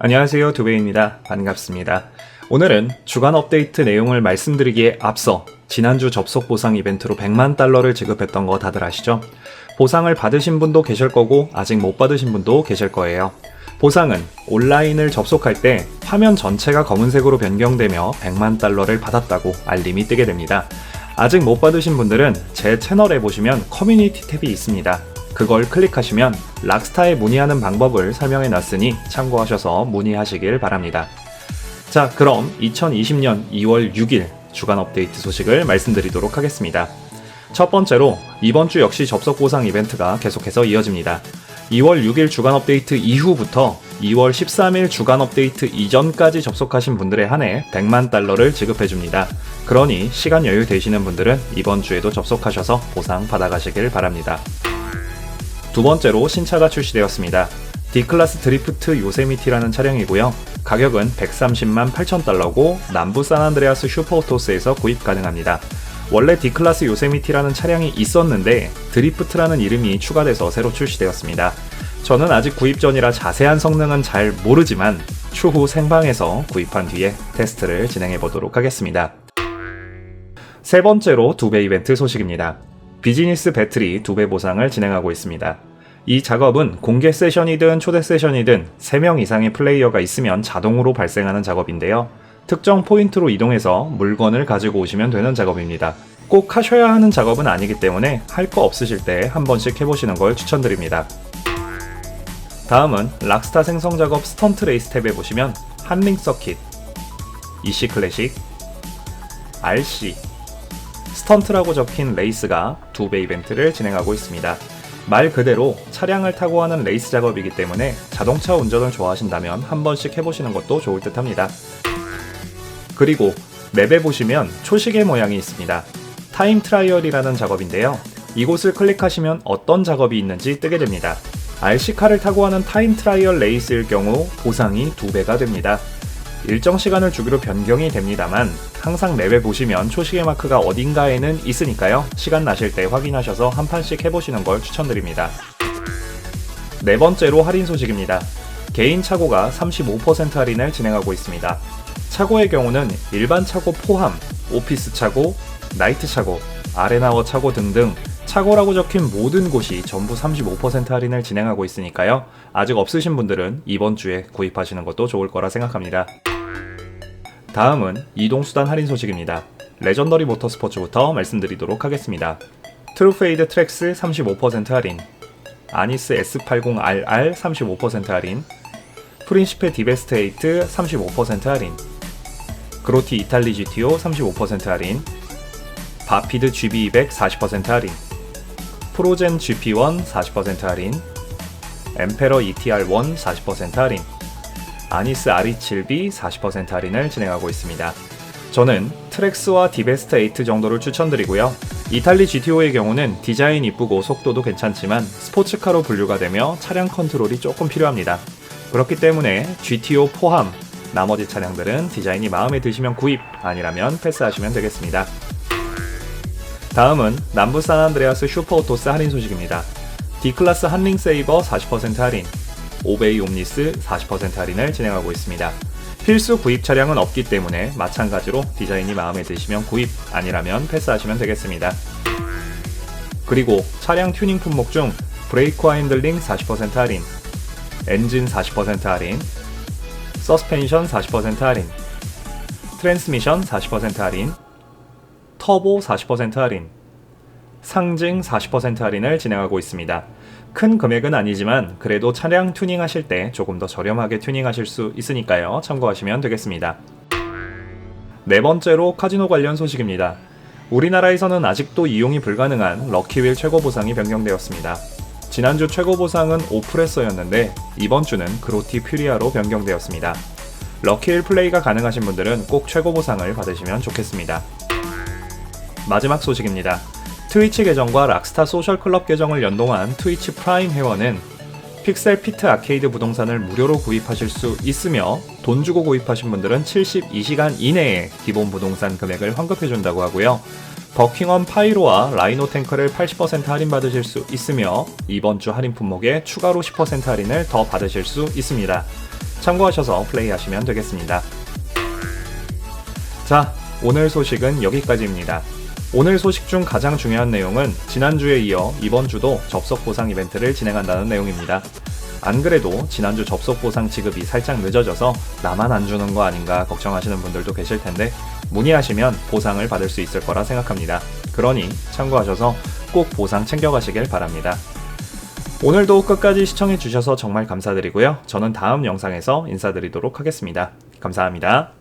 안녕하세요. 두베입니다. 반갑습니다. 오늘은 주간 업데이트 내용을 말씀드리기에 앞서 지난주 접속 보상 이벤트로 100만 달러를 지급했던 거 다들 아시죠? 보상을 받으신 분도 계실 거고 아직 못 받으신 분도 계실 거예요. 보상은 온라인을 접속할 때 화면 전체가 검은색으로 변경되며 100만 달러를 받았다고 알림이 뜨게 됩니다. 아직 못 받으신 분들은 제 채널에 보시면 커뮤니티 탭이 있습니다. 그걸 클릭하시면 락스타에 문의하는 방법을 설명해 놨으니 참고하셔서 문의하시길 바랍니다. 자, 그럼 2020년 2월 6일 주간 업데이트 소식을 말씀드리도록 하겠습니다. 첫 번째로 이번 주 역시 접속 보상 이벤트가 계속해서 이어집니다. 2월 6일 주간 업데이트 이후부터 2월 13일 주간 업데이트 이전까지 접속하신 분들에 한해 100만 달러를 지급해줍니다. 그러니 시간 여유 되시는 분들은 이번 주에도 접속하셔서 보상 받아가시길 바랍니다. 두 번째로 신차가 출시되었습니다. D클래스 드리프트 요세미티라는 차량이고요. 가격은 130만 8천 달러고 남부 산안드레아스 슈퍼오토스에서 구입 가능합니다. 원래 D클래스 요세미티라는 차량이 있었는데 드리프트라는 이름이 추가돼서 새로 출시되었습니다. 저는 아직 구입 전이라 자세한 성능은 잘 모르지만 추후 생방에서 구입한 뒤에 테스트를 진행해 보도록 하겠습니다. 세 번째로 두 배 이벤트 소식입니다. 비즈니스 배터리 두배 보상을 진행하고 있습니다. 이 작업은 공개 세션이든 초대 세션이든 3명 이상의 플레이어가 있으면 자동으로 발생하는 작업인데요. 특정 포인트로 이동해서 물건을 가지고 오시면 되는 작업입니다. 꼭 하셔야 하는 작업은 아니기 때문에 할 거 없으실 때 한 번씩 해보시는 걸 추천드립니다. 다음은 락스타 생성 작업 스턴트 레이스 탭에 보시면 한링 서킷, EC 클래식, RC, 스턴트라고 적힌 레이스가 두 배 이벤트를 진행하고 있습니다. 말 그대로 차량을 타고 하는 레이스 작업이기 때문에 자동차 운전을 좋아하신다면 한 번씩 해보시는 것도 좋을 듯 합니다. 그리고 맵에 보시면 초시계 모양이 있습니다. 타임 트라이얼이라는 작업인데요. 이곳을 클릭하시면 어떤 작업이 있는지 뜨게 됩니다. RC카를 타고 하는 타임 트라이얼 레이스일 경우 보상이 2배가 됩니다. 일정 시간을 주기로 변경이 됩니다만 항상 맵에 보시면 초시계 마크가 어딘가에는 있으니까요. 시간 나실 때 확인하셔서 한 판씩 해보시는 걸 추천드립니다. 네 번째로 할인 소식입니다. 개인 차고가 35% 할인을 진행하고 있습니다. 차고의 경우는 일반 차고 포함, 오피스 차고, 나이트 차고, 아레나워 차고 등등 차고라고 적힌 모든 곳이 전부 35% 할인을 진행하고 있으니까요. 아직 없으신 분들은 이번 주에 구입하시는 것도 좋을 거라 생각합니다. 다음은 이동수단 할인 소식입니다. 레전더리 모터스포츠부터 말씀드리도록 하겠습니다. 트루페이드 트랙스 35% 할인, 아니스 S80RR 35% 할인, 프린시페 디베스트 8 35% 할인, 그로티 이탈리 GTO 35% 할인, 바피드 GB200 40% 할인, 프로젠 GP1 40% 할인, 엠페러 ETR1 40% 할인, 아니스 RE7B 40% 할인을 진행하고 있습니다. 저는 트렉스와 디베스트 8 정도를 추천드리고요. 이탈리 GTO의 경우는 디자인 이쁘고 속도도 괜찮지만 스포츠카로 분류가 되며 차량 컨트롤이 조금 필요합니다. 그렇기 때문에 GTO 포함 나머지 차량들은 디자인이 마음에 드시면 구입, 아니라면 패스하시면 되겠습니다. 다음은 남부 산안드레아스 슈퍼오토스 할인 소식입니다. D클래스 한링 세이버 40% 할인, 오베이 옴니스 40% 할인을 진행하고 있습니다. 필수 구입 차량은 없기 때문에 마찬가지로 디자인이 마음에 드시면 구입, 아니라면 패스하시면 되겠습니다. 그리고 차량 튜닝 품목 중 브레이크 핸들링 40% 할인, 엔진 40% 할인, 서스펜션 40% 할인, 트랜스미션 40% 할인, 터보 40% 할인, 상징 40% 할인을 진행하고 있습니다. 큰 금액은 아니지만 그래도 차량 튜닝 하실 때 조금 더 저렴하게 튜닝 하실 수 있으니까요. 참고하시면 되겠습니다. 네 번째로 카지노 관련 소식입니다. 우리나라에서는 아직도 이용이 불가능한 럭키윌 최고 보상이 변경되었습니다. 지난주 최고 보상은 오프레서였는데 이번 주는 그로티 퓨리아로 변경되었습니다. 럭키윌 플레이가 가능하신 분들은 꼭 최고 보상을 받으시면 좋겠습니다. 마지막 소식입니다. 트위치 계정과 락스타 소셜 클럽 계정을 연동한 트위치 프라임 회원은 픽셀 피트 아케이드 부동산을 무료로 구입하실 수 있으며 돈 주고 구입하신 분들은 72시간 이내에 기본 부동산 금액을 환급해준다고 하고요. 버킹엄 파이로와 라이노 탱크를 80% 할인 받으실 수 있으며 이번 주 할인 품목에 추가로 10% 할인을 더 받으실 수 있습니다. 참고하셔서 플레이하시면 되겠습니다. 자, 오늘 소식은 여기까지입니다. 오늘 소식 중 가장 중요한 내용은 지난주에 이어 이번 주도 접속 보상 이벤트를 진행한다는 내용입니다. 안 그래도 지난주 접속 보상 지급이 살짝 늦어져서 나만 안 주는 거 아닌가 걱정하시는 분들도 계실 텐데 문의하시면 보상을 받을 수 있을 거라 생각합니다. 그러니 참고하셔서 꼭 보상 챙겨가시길 바랍니다. 오늘도 끝까지 시청해주셔서 정말 감사드리고요. 저는 다음 영상에서 인사드리도록 하겠습니다. 감사합니다.